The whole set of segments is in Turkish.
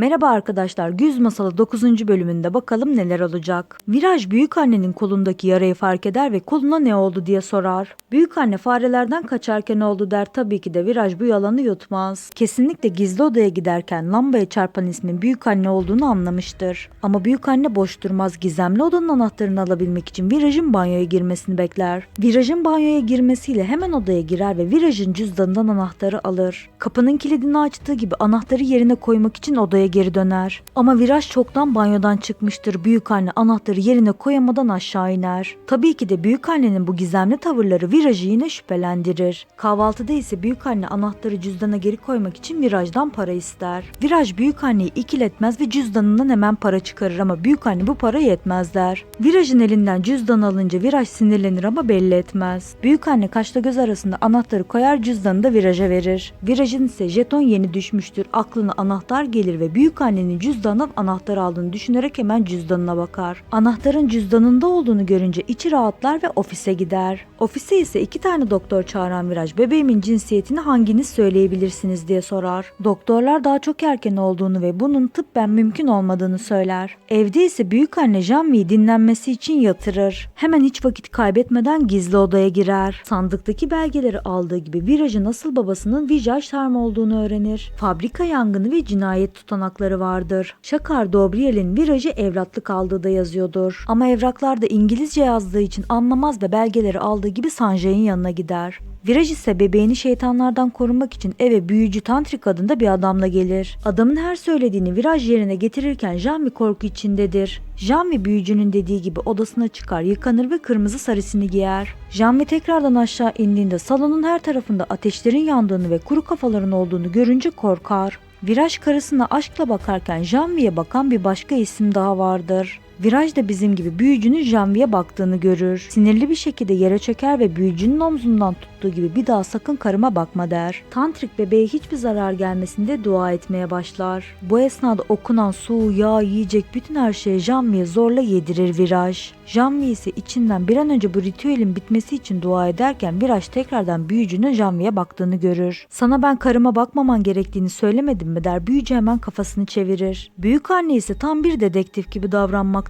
Merhaba arkadaşlar, Güz Masalı 9. bölümünde bakalım neler olacak. Viraj büyük annenin kolundaki yarayı fark eder ve koluna ne oldu diye sorar. Büyük anne farelerden kaçarken oldu der tabii ki de Viraj bu yalanı yutmaz. Kesinlikle gizli odaya giderken lambaya çarpan ismin büyük anne olduğunu anlamıştır. Ama büyük anne boş durmaz gizemli odanın anahtarını alabilmek için Viraj'ın banyoya girmesini bekler. Viraj'ın banyoya girmesiyle hemen odaya girer ve Viraj'ın cüzdanından anahtarı alır. Kapının kilidini açtığı gibi anahtarı yerine koymak için odaya geri döner. Ama Viraj çoktan banyodan çıkmıştır. Büyük anne anahtarı yerine koyamadan aşağı iner. Tabii ki de büyük annenin bu gizemli tavırları Viraj'ı yine şüphelendirir. Kahvaltıda ise büyük anne anahtarı cüzdana geri koymak için Viraj'dan para ister. Viraj büyük anneyi ikiletmez ve cüzdanından hemen para çıkarır ama büyük anne bu para yetmez der. Viraj'ın elinden cüzdan alınca Viraj sinirlenir ama belli etmez. Büyük anne kaşla göz arasında anahtarı koyar cüzdanı da Viraj'a verir. Viraj'ın ise jeton yeni düşmüştür. Aklına anahtar gelir ve büyük annenin cüzdandan anahtar aldığını düşünerek hemen cüzdanına bakar. Anahtarın cüzdanında olduğunu görünce içi rahatlar ve ofise gider. Ofise ise iki tane doktor çağıran Viraj bebeğimin cinsiyetini hanginiz söyleyebilirsiniz diye sorar. Doktorlar daha çok erken olduğunu ve bunun tıbben mümkün olmadığını söyler. Evde ise büyük anne Janvi'yi dinlenmesi için yatırır. Hemen hiç vakit kaybetmeden gizli odaya girer. Sandıktaki belgeleri aldığı gibi Viraj'ın asıl babasının Vijay Sharma olduğunu öğrenir. Fabrika yangını ve cinayet tutanakları vardır. Şakar Dobriel'in Viraj'ı evlatlık aldığı da yazıyordur. Ama evraklarda İngilizce yazdığı için anlamaz ve belgeleri aldığı gibi Sanjay'ın yanına gider. Viraj ise bebeğini şeytanlardan korunmak için eve büyücü Tantrik adında bir adamla gelir. Adamın her söylediğini Viraj yerine getirirken Janvi korku içindedir. Janvi büyücünün dediği gibi odasına çıkar, yıkanır ve kırmızı sarisini giyer. Janvi tekrardan aşağı indiğinde salonun her tarafında ateşlerin yandığını ve kuru kafaların olduğunu görünce korkar. Viraj karısına aşkla bakarken Janvi'ye bakan bir başka isim daha vardır. Viraj da bizim gibi büyücünün Janvi'ye baktığını görür. Sinirli bir şekilde yere çöker ve büyücünün omzundan tuttuğu gibi bir daha sakın karıma bakma der. Tantrik bebeğe hiçbir zarar gelmesinde dua etmeye başlar. Bu esnada okunan su, yağ, yiyecek bütün her şeyi Janvi'ye zorla yedirir Viraj. Janvi ise içinden bir an önce bu ritüelin bitmesi için dua ederken Viraj tekrardan büyücünün Janvi'ye baktığını görür. Sana ben karıma bakmaman gerektiğini söylemedim mi der. Büyücü hemen kafasını çevirir. Büyük anne ise tam bir dedektif gibi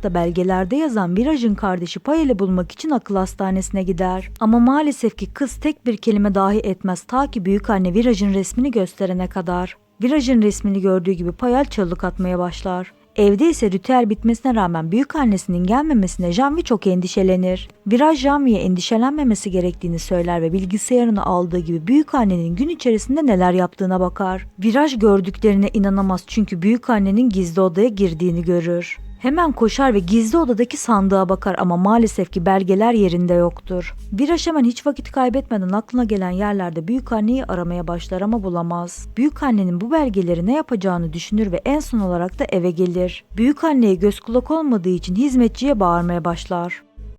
davranmakta belgelerde yazan Viraj'ın kardeşi Payel'i bulmak için akıl hastanesine gider. Ama maalesef ki kız tek bir kelime dahi etmez ta ki büyük anne Viraj'ın resmini gösterene kadar. Viraj'ın resmini gördüğü gibi Payel çığlık atmaya başlar. Evde ise ritüel bitmesine rağmen büyük annesinin gelmemesine Janvi çok endişelenir. Viraj Janvi'ye endişelenmemesi gerektiğini söyler ve bilgisayarını aldığı gibi büyük annenin gün içerisinde neler yaptığına bakar. Viraj gördüklerine inanamaz çünkü büyük annenin gizli odaya girdiğini görür. Hemen koşar ve gizli odadaki sandığa bakar ama maalesef ki belgeler yerinde yoktur. Viraj hemen hiç vakit kaybetmeden aklına gelen yerlerde büyük anneyi aramaya başlar ama bulamaz. Büyük annenin bu belgeleri ne yapacağını düşünür ve en son olarak da eve gelir. Büyük anneye göz kulak olmadığı için hizmetçiye bağırmaya başlar.